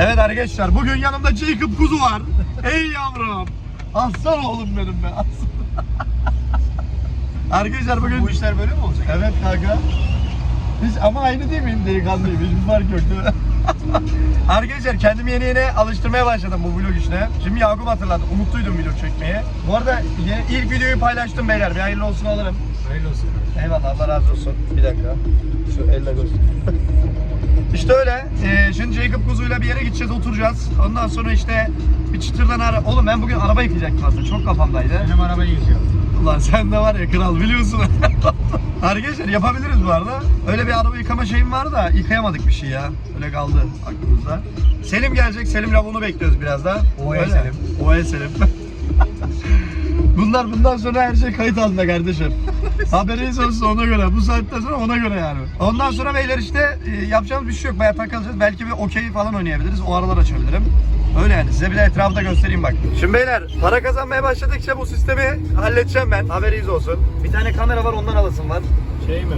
Evet arkadaşlar bugün yanımda Jacob Kuzu var. Ey yavrum. Aslan oğlum benim be. Aslan. arkadaşlar bugün... Bu işler böyle mi olacak? Evet kanka. Biz ama aynı değil miyim delikanlıyım? Hiçbir fark yok değil mi? Arkadaşlar kendimi yeni yeni alıştırmaya başladım bu vlog işine. Şimdi Yakup hatırladı. Unuttuydum vlog çekmeyi. Bu arada ilk videoyu paylaştım beyler. Bir hayırlı olsun alırım. Hayırlı olsun. Eyvallah Allah razı olsun. Bir dakika. Şu elle göster. işte öyle. Ee, şimdi Jacob Kuzu'yla bir yere gideceğiz oturacağız. Ondan sonra işte bir çıtırdan ara... Oğlum ben bugün araba yıkayacaktım aslında. Çok kafamdaydı. Benim arabayı yıkıyor. Ulan sen de var ya kral biliyorsun. Arkadaşlar yapabiliriz bu arada. Öyle bir araba yıkama şeyim var da yıkayamadık bir şey ya. Öyle kaldı aklımızda. Selim gelecek. Selim lavunu bekliyoruz biraz da. Oya. Selim. Oya Selim. Bunlar bundan sonra her şey kayıt altında kardeşim. Haberiniz olsun ona göre. Bu saatten sonra ona göre yani. Ondan sonra beyler işte e, yapacağımız bir şey yok. Bayağı takılacağız. Belki bir okey falan oynayabiliriz. O aralar açabilirim. Öyle yani. Size bir de etrafı da göstereyim bak. Şimdi beyler para kazanmaya başladıkça bu sistemi halledeceğim ben. Haberiniz olsun. Bir tane kamera var ondan alasın var. Şey mi?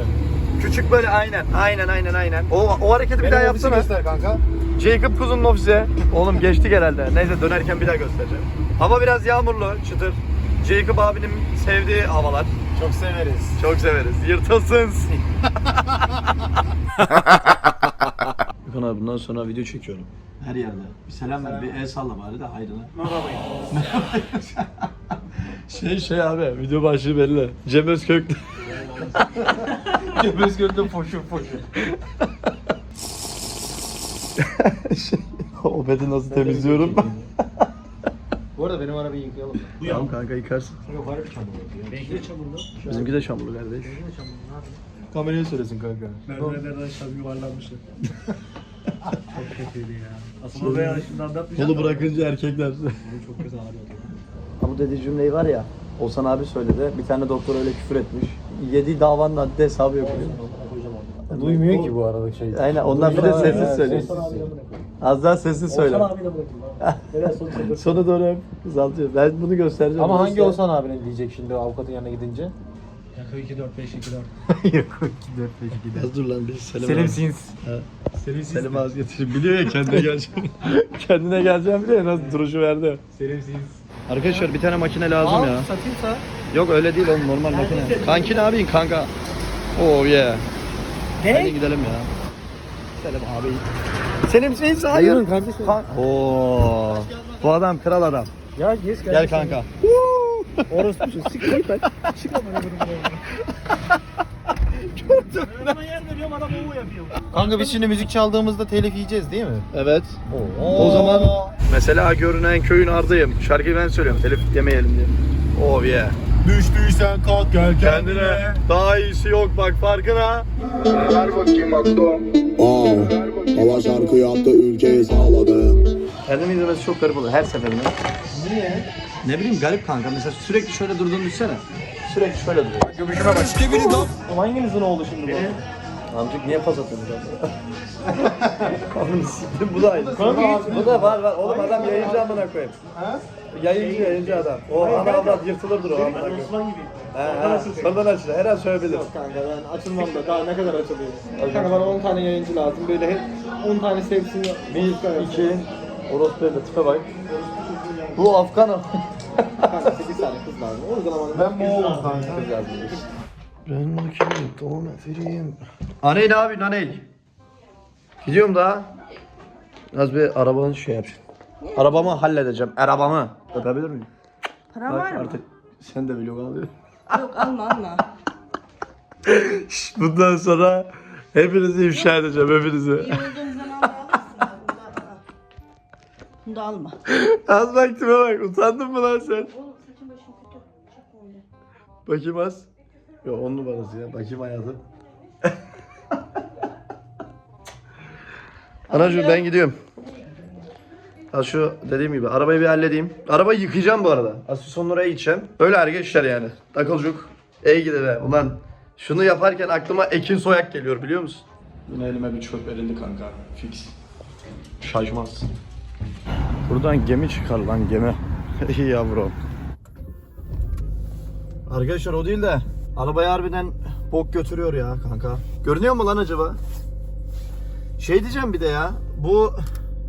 Küçük böyle aynen. Aynen aynen aynen. O, o hareketi bir daha yapsana. göster kanka. Jacob Kuzu'nun ofise. Oğlum geçtik herhalde. Neyse dönerken bir daha göstereceğim. Hava biraz yağmurlu, çıtır. Jacob abinin sevdiği havalar. Çok severiz. Çok severiz. Yırtasın. Gökhan abi bundan sonra video çekiyorum. Her yerde. Bir selam ver, bir el salla bari de hayrına. şey şey abi, video başlığı belli. Cem Özkök. Cem Özgür'de foşur foşur. şey, o bedi nasıl temizliyorum? Bu arada benim arabayı yıkayalım. mı? tamam kanka yıkarsın. Yok harbi çamur. Benimki de çamurlu. Bizimki de çamurlu kardeş. Benimki de çamurlu. Ne yapayım? Kameraya söylesin kanka. Merdivenlerden aşağı yuvarlanmışlar. çok kötüydü ya. Aslında ben şimdi anlatmayacağım. Kolu bırakınca erkekler. Bunu çok kötü ağrıyordu. Bu dediği cümleyi var ya, Olsan abi söyledi. Bir tane doktor öyle küfür etmiş. Yediği davanın adli hesabı yok. Duymuyor ki bu arada şey. Aynen ondan bir de sessiz söyle. Az daha sessiz söyle. Olsan abi de bırakayım abi. Sona doğru hep kızaltıyor. Ben bunu göstereceğim. Ama hangi. Oğuzhan abinin diyecek şimdi avukatın yanına gidince? Yakı 2 4 5 2 4. Yok 2 4 5 2 Az dur lan bir Selim, Selim abi. Sins. Ha, Selim Selim az getirip biliyor ya kendine geleceğim. kendine geleceğim biliyor ya nasıl duruşu verdi. Selim Sins. Arkadaşlar bir tane makine lazım ya. satayımsa. Yok öyle değil oğlum normal makine. Kanki ne yapayım kanka? Oh yeah. Hadi gidelim ya. Selim abi. Selim Sins hayır. Buyurun kardeşim. Kan- Oo. Bu adam kral adam. Ya geç Gel kanka. Orası bir şey. Sık git lan. Çık ama ne Adama yer veriyorum adam o yapıyor. Kanka biz şimdi müzik çaldığımızda telif yiyeceğiz değil mi? Evet. Oo. O zaman mesela görünen köyün ardıyım. Şarkıyı ben söylüyorum. Telif yemeyelim diye. Oh yeah. Düştüysen kalk gel Kendine daha iyisi yok bak farkına. Aa, hava şarkı yaptı ülkeyi sağladı. Kendimi izlemesi çok garip oluyor her seferinde. Niye? Ne bileyim garip kanka. Mesela sürekli şöyle durduğunu düşünsene. Sürekli şöyle duruyor. Hanginizin oğlu şimdi bu? Amcık niye pas atıyorsun sen? Oğlum siktir bu da aynı. Bu da var var. Oğlum adam yayıncı amına koyayım. Yayıncı yayıncı adam. O ana avrat yırtılırdır o amına koyayım. Osman gibi. He he. Sonradan açılır. Her an söyleyebilir. Kanka ben açılmam da daha ne kadar açılıyor? Kanka bana 10 tane yayıncı lazım. Böyle hep 10 tane sevsin. Bir, iki. Orospu evde tipe bak. Bu Afgan ama. Kanka 8 tane kız lazım. O uygulamanın ben Moğol'um kanka. Kız lazım. Ben makine doğum vereyim. Aney ne yapıyorsun aney? Gidiyorum daha. Az bir arabanın şey yap. Arabamı halledeceğim. Arabamı. Öpebilir miyim? Param Bak var mı? artık sen de vlog al. Yok alma alma. Şşt, Bundan sonra hepinizi ifşa edeceğim hepinizi. İyi olduğun zaman da alırsın. Bunu da alma. Az vaktime bak utandın mı lan sen? Oğlum saçın başın kötü. Çok öyle. Bakayım az. Yo on numarası ya. Bakayım hayatım. Anacığım ben gidiyorum. Ha şu dediğim gibi arabayı bir halledeyim. Arabayı yıkayacağım bu arada. Asıl oraya gideceğim. Öyle arkadaşlar yani. Takılcuk. Ey gidi be. Ulan şunu yaparken aklıma Ekin Soyak geliyor biliyor musun? Yine elime bir çöp verildi kanka. Fix. Şaşmaz. Buradan gemi çıkar lan gemi. İyi yavrum. Arkadaşlar o değil de arabayı harbiden bok götürüyor ya kanka. Görünüyor mu lan acaba? Şey diyeceğim bir de ya. Bu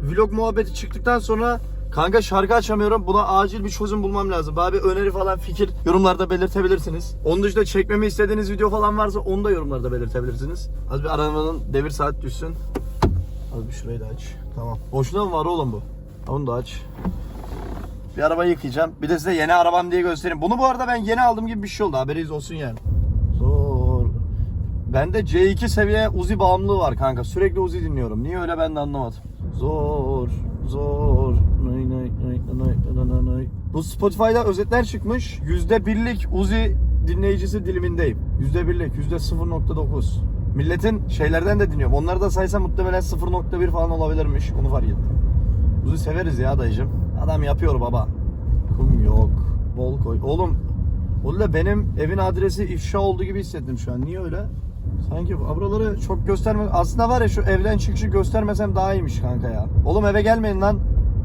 vlog muhabbeti çıktıktan sonra Kanka şarkı açamıyorum. Buna acil bir çözüm bulmam lazım. Abi öneri falan fikir yorumlarda belirtebilirsiniz. Onun dışında çekmemi istediğiniz video falan varsa onu da yorumlarda belirtebilirsiniz. Az bir arabanın devir saat düşsün. Az bir şurayı da aç. Tamam. Boşuna var oğlum bu? Onu da aç. Bir araba yıkayacağım. Bir de size yeni arabam diye göstereyim. Bunu bu arada ben yeni aldım gibi bir şey oldu. Haberiniz olsun yani. Zor. Bende C2 seviye Uzi bağımlılığı var kanka. Sürekli Uzi dinliyorum. Niye öyle ben de anlamadım. Zor. Zor. Nay nay nay nay nay nay. Bu Spotify'da özetler çıkmış. %1'lik Uzi dinleyicisi dilimindeyim. %1'lik, %0.9. Milletin şeylerden de dinliyorum. Onları da saysa muhtemelen 0.1 falan olabilirmiş. Onu fark ettim. Uzi severiz ya dayıcım. Adam yapıyor baba. Kum yok. Bol koy. Oğlum Oğlum benim evin adresi ifşa oldu gibi hissettim şu an. Niye öyle? Sanki buraları çok gösterme. Aslında var ya şu evden çıkışı göstermesem daha iyiymiş kanka ya. Oğlum eve gelmeyin lan.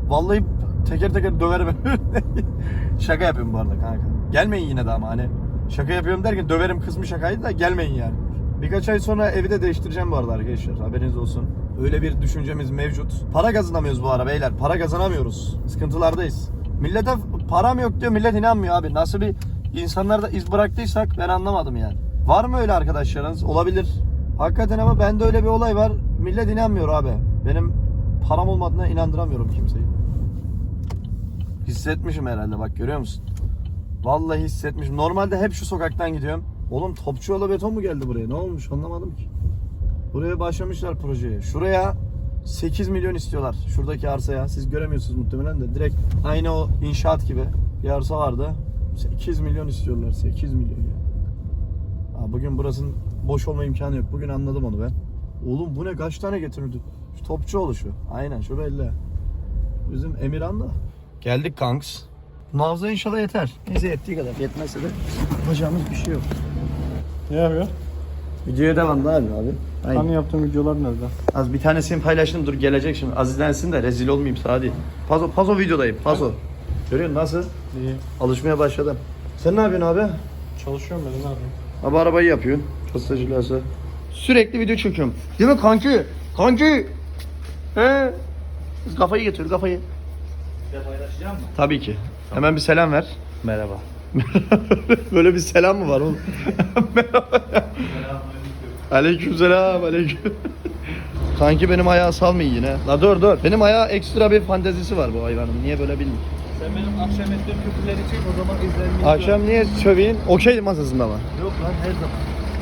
Vallahi teker teker döverim. Şaka yapıyorum bu arada kanka. Gelmeyin yine de ama hani. Şaka yapıyorum derken döverim kısmı şakaydı da gelmeyin yani. Birkaç ay sonra evi de değiştireceğim bu arada arkadaşlar. Haberiniz olsun. Öyle bir düşüncemiz mevcut. Para kazanamıyoruz bu ara beyler. Para kazanamıyoruz. Sıkıntılardayız. Millete param yok diyor. Millet inanmıyor abi. Nasıl bir insanlarda iz bıraktıysak ben anlamadım yani. Var mı öyle arkadaşlarınız? Olabilir. Hakikaten ama bende öyle bir olay var. Millet inanmıyor abi. Benim param olmadığına inandıramıyorum kimseyi. Hissetmişim herhalde bak görüyor musun? Vallahi hissetmişim. Normalde hep şu sokaktan gidiyorum. Oğlum Topçuoğlu beton mu geldi buraya? Ne olmuş anlamadım ki. Buraya başlamışlar projeye. Şuraya 8 milyon istiyorlar. Şuradaki arsaya. Siz göremiyorsunuz muhtemelen de. Direkt aynı o inşaat gibi bir arsa vardı. 8 milyon istiyorlar. 8 milyon ya. Ha, bugün burasının boş olma imkanı yok. Bugün anladım onu ben. Oğlum bu ne kaç tane getirdi? Şu Topçuoğlu şu. Aynen şu belli. Bizim Emirhan da. Geldik kanks. Navza inşallah yeter. Neyse yettiği kadar. Yetmezse de yapacağımız bir şey yok. Ne yapıyor? Videoya devam da abi abi. Aynen. Hani yaptığın videolar nerede? Az bir tanesini paylaştım dur gelecek şimdi. Azizlensin de rezil olmayayım Sadi. Pazo, pazo videodayım. Pazo. Görüyorsun nasıl? İyi. Alışmaya başladım. Sen ne yapıyorsun abi? Çalışıyorum ben ne yapayım? Abi arabayı yapıyorsun. Pastacılası. Sürekli video çekiyorum. Değil mi kanki? Kanki. He. Kafayı getir kafayı. Bir de paylaşacağım mı? Tabii ki. Hemen bir selam ver. Merhaba. Böyle bir selam mı var oğlum? Merhaba. Aleykümselam, aleyküm. Kanki benim ayağı salmayın yine. La dur dur. Benim ayağı ekstra bir fantezisi var bu hayvanın. Niye böyle bilmiyorum. Sen benim akşam ettiğim küfürleri çek o zaman izlenmeyi Akşam niye söveyim? Okey masasında mı? Yok lan her zaman.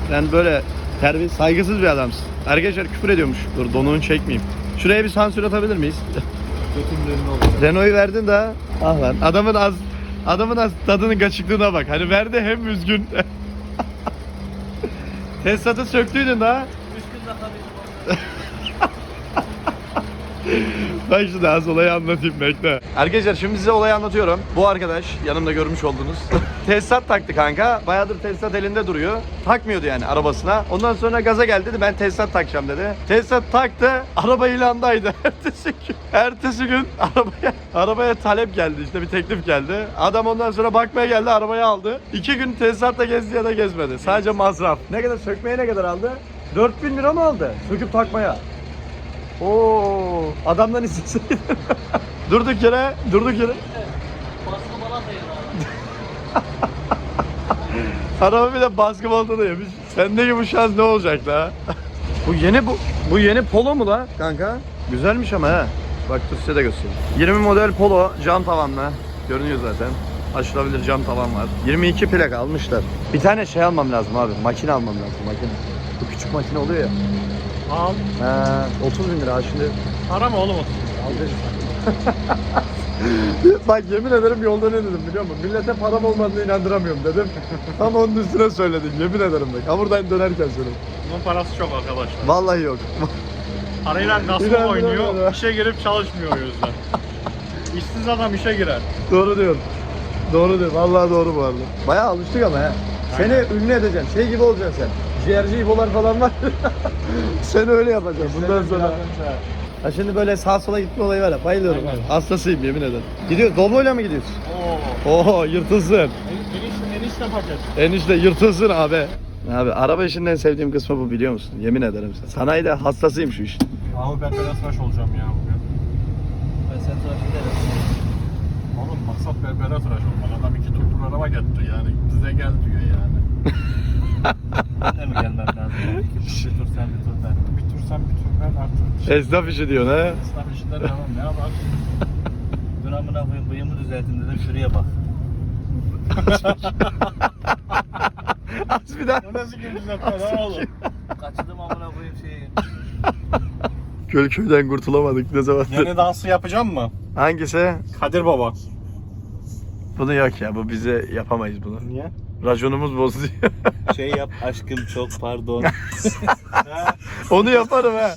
Sen böyle terbiye saygısız bir adamsın. Arkadaşlar küfür ediyormuş. Dur donuğunu çekmeyeyim. Şuraya bir sansür atabilir miyiz? Götümün önüne oldu. Renault'u verdin de ah lan. Adamın az adamın az tadının kaçıklığına bak. Hani verdi hem üzgün. Tesisatı söktüydün daha. Bak şimdi az olayı anlatayım bekle. Arkadaşlar şimdi size olayı anlatıyorum. Bu arkadaş yanımda görmüş olduğunuz tesisat taktı kanka. Bayağıdır tesisat elinde duruyor. Takmıyordu yani arabasına. Ondan sonra gaza geldi dedi ben tesisat takacağım dedi. Tesisat taktı. Araba ilandaydı. Ertesi gün, ertesi gün arabaya, arabaya talep geldi işte bir teklif geldi. Adam ondan sonra bakmaya geldi arabayı aldı. İki gün tesisatla gezdi ya da gezmedi. Sadece masraf. Ne kadar sökmeye ne kadar aldı? 4000 lira mı aldı? Söküp takmaya. Oo, adamdan isteseydin. durduk yere, durduk yere. Araba bir de baskı balta da yemiş. Sendeki bu şans ne olacak la? bu yeni bu bu yeni polo mu la kanka? Güzelmiş ama he. Bak dur size de göstereyim. 20 model polo cam tavanlı. Görünüyor zaten. Açılabilir cam tavan var. 22 plak almışlar. Bir tane şey almam lazım abi. Makine almam lazım makine. Bu küçük makine oluyor ya. Al. He, 30 bin lira şimdi. Para mı oğlum o? Bak yemin ederim yolda ne dedim biliyor musun? Millete param olmadığını inandıramıyorum dedim. Tam onun üstüne söyledim yemin ederim bak. Ha buradan dönerken söyledim. Bunun parası çok arkadaşlar. Vallahi yok. Parayla gaspa oynuyor, ya. işe girip çalışmıyor o yüzden. İşsiz adam işe girer. doğru diyorsun. Doğru diyorsun. Vallahi doğru bu arada. Bayağı alıştık ama he. Seni ünlü edeceğim. Şey gibi olacaksın sen. Ciğerci ibolar falan var. Sen öyle yapacaksın bundan sonra. Ya şimdi böyle sağ sola gitme olayı var ya bayılıyorum. Aynen. Hastasıyım yemin ederim. Gidiyor Doblo'yla mı gidiyorsun? Oo. Oo yırtılsın. Enişte, enişte paket. Enişte yırtılsın abi. Abi araba işinin en sevdiğim kısmı bu biliyor musun? Yemin ederim sana. Sanayide hastasıyım şu işin. Abi ben tıraş olacağım ya bugün. Ben sen tıraş ederim. Oğlum maksat berbere tıraş olmak. Adam iki tur tur araba getti yani. Bize gel diyor yani. ben mi gelmem lazım? Bir tur sen bir tur ben. Bir tur sen bir tur ben artık. Esnaf işi diyorsun ha? Esnaf işinden tamam ne yapalım? Dur amına koyayım bıyığımı düzeltin dedim şuraya bak. Az bir daha. Bu nasıl gülüyor lan oğlum? Kaçırdım amına koyayım şeyi. Gölköy'den kurtulamadık ne zaman? Yeni dansı yapacağım mı? Hangisi? Kadir Baba. Bunu yok ya bu bize yapamayız bunu. Niye? Raconumuz bozuyor. Şey yap aşkım çok pardon. Onu yaparım ha.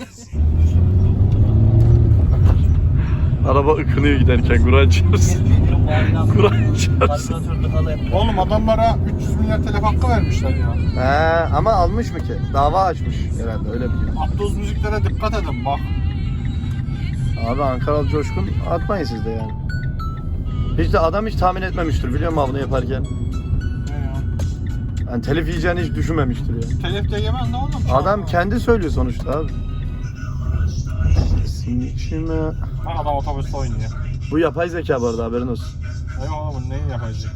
Araba ıkınıyor giderken Kur'an çarpsın. Kur'an çarpsın. Oğlum adamlara 300 milyar telef hakkı vermişler ya. He ama almış mı ki? Dava açmış herhalde öyle biliyorum. Attığınız müziklere dikkat edin bak. Abi Ankaralı Coşkun atmayın siz de yani. Hiç de adam hiç tahmin etmemiştir biliyor musun bunu yaparken? Yani telif yiyeceğini hiç düşünmemiştir ya. Telef de yemen ne oğlum? Adam kendi söylüyor sonuçta abi. Şimdi Ha, adam otobüste oynuyor. bu yapay zeka bu arada haberin olsun. Ay oğlum bu neyi yapacak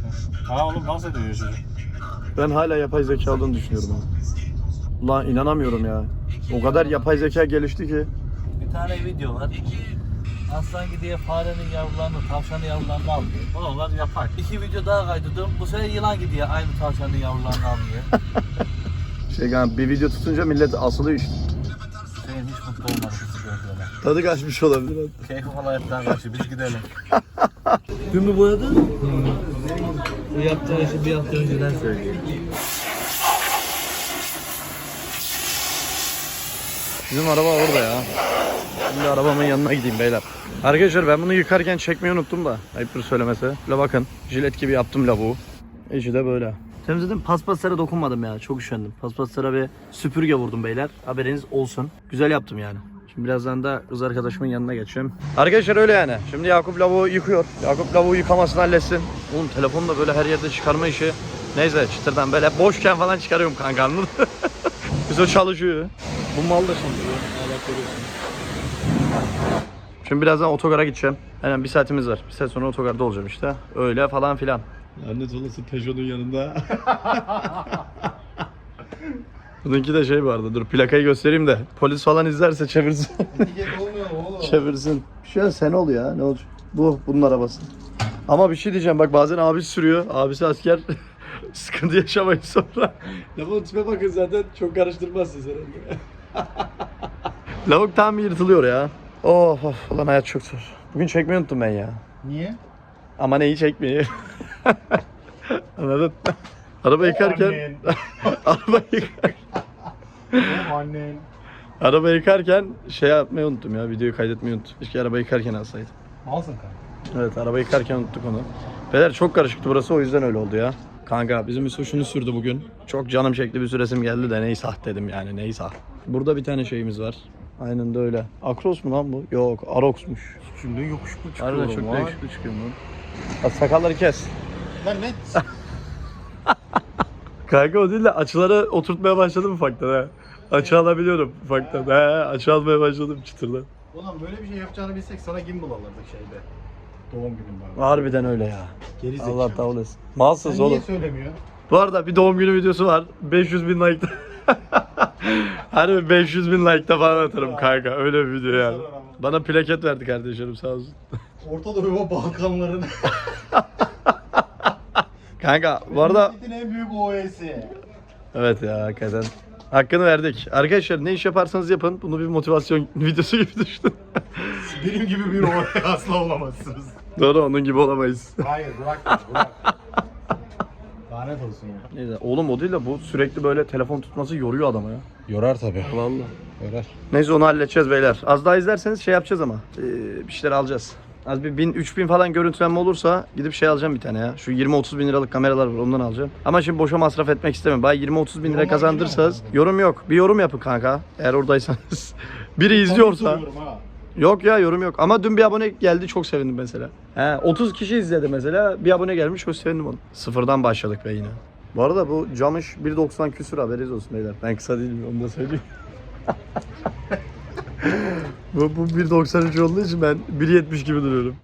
ya? Ha oğlum dans ediyor çocuk. Ben hala yapay zeka olduğunu düşünüyorum ama. Ulan inanamıyorum ya. O kadar yapay zeka gelişti ki. Bir tane video var. Aslan gidiyor farenin yavrularını, tavşanın yavrularını alıyor. Onlar yapar. İki video daha kaydırdım. Bu sefer yılan gidiyor aynı tavşanın yavrularını almıyor. Şey yani bir video tutunca millet asılıyor işte. Senin hiç mutlu olmadı bizi gördüğüne. Tadı kaçmış olabilir. Keyfi falan hepten kaçıyor. Biz gidelim. Dün mü boyadın? Bu yaptığın işi bir hafta önceden söylüyor. Bizim araba orada ya. Şimdi arabamın yanına gideyim beyler. Arkadaşlar ben bunu yıkarken çekmeyi unuttum da. Ayıptır söylemesi. Şöyle bakın. Jilet gibi yaptım lavuğu. İşi de böyle. Temizledim. Paspaslara dokunmadım ya. Çok üşendim. Paspaslara bir süpürge vurdum beyler. Haberiniz olsun. Güzel yaptım yani. Şimdi birazdan da kız arkadaşımın yanına geçeceğim. Arkadaşlar öyle yani. Şimdi Yakup lavuğu yıkıyor. Yakup lavuğu yıkamasını halletsin. Oğlum telefonu da böyle her yerde çıkarma işi. Neyse çıtırdan böyle boşken falan çıkarıyorum kanka anladın? Biz o çalışıyor. Bu mal da şimdi. Şimdi birazdan otogara gideceğim. Aynen bir saatimiz var. Bir saat sonra otogarda olacağım işte. Öyle falan filan. Lanet olası Peugeot'un yanında. Bununki de şey vardı. Dur plakayı göstereyim de. Polis falan izlerse çevirsin. çevirsin. Şu an sen ol ya. Ne olacak? Bu bunun arabası. Ama bir şey diyeceğim. Bak bazen abisi sürüyor. Abisi asker. Sıkıntı yaşamayın sonra. Lafın tipe bakın zaten çok karıştırmazsınız herhalde. Lavuk tam yırtılıyor ya. Of of ulan hayat çok zor. Bugün çekmeyi unuttum ben ya. Niye? Ama neyi çekmeyi? Anladın? Araba yıkarken... Annen. araba, yık- Annen. araba yıkarken şey yapmayı unuttum ya. Videoyu kaydetmeyi unuttum. Keşke araba yıkarken alsaydım. Malsın kanka. Evet araba yıkarken unuttuk onu. Beyler çok karışıktı burası o yüzden öyle oldu ya. Kanka bizim Yusuf şunu sürdü bugün. Çok canım çekti bir süresim geldi de neyse ah dedim yani neyse ah. Burada bir tane şeyimiz var. Aynen de öyle. Akros mu lan bu? Yok Arox'muş. Şimdi yokuşlu çıkıyor. Harbiden çok değişikli çıkıyor lan. Bak sakalları kes. Lan ne? Kanka o değil de açıları oturtmaya başladım ufaktan ha. Açı alabiliyorum ufaktan. He açı almaya başladım çıtırdan. Ulan böyle bir şey yapacağını bilsek sana gimbal alırdık şeyde. Doğum günün var. Harbiden öyle ya. Geri zekalı. Allah tavlasın. Malsız Sen niye oğlum. söylemiyor? Bu arada bir doğum günü videosu var. 500 bin like'da. Harbi 500 bin like'da falan atarım kanka. Öyle bir video yani. Bana plaket verdi kardeşlerim sağ olsun. Orta Doğu Balkanların Kanka bu arada en büyük OE'si. evet ya hakikaten. Hakkını verdik. Arkadaşlar ne iş yaparsanız yapın. Bunu bir motivasyon videosu gibi düşünün. Benim gibi bir OE asla olamazsınız. Doğru onun gibi olamayız. Hayır bırak bırak. Lanet olsun ya. Neyse oğlum o değil de bu sürekli böyle telefon tutması yoruyor adamı ya. Yorar tabi. Vallahi. Yorar. Neyse onu halledeceğiz beyler. Az daha izlerseniz şey yapacağız ama. Ee, bir şeyler alacağız. Az bir 1000 3000 falan görüntülenme olursa gidip şey alacağım bir tane ya. Şu 20 30 bin liralık kameralar var ondan alacağım. Ama şimdi boşa masraf etmek istemem. Bay 20 30 bin lira kazandırsanız yorum yok. Bir yorum yapın kanka. Eğer oradaysanız. Biri izliyorsa. Yok ya yorum yok. Ama dün bir abone geldi çok sevindim mesela. He, 30 kişi izledi mesela. Bir abone gelmiş çok sevindim onu. Sıfırdan başladık be yine. Bu arada bu camış 1.90 küsür haberiniz olsun beyler. Ben kısa değilim onu da söyleyeyim. bu, bu 1.93 olduğu için ben 1.70 gibi duruyorum.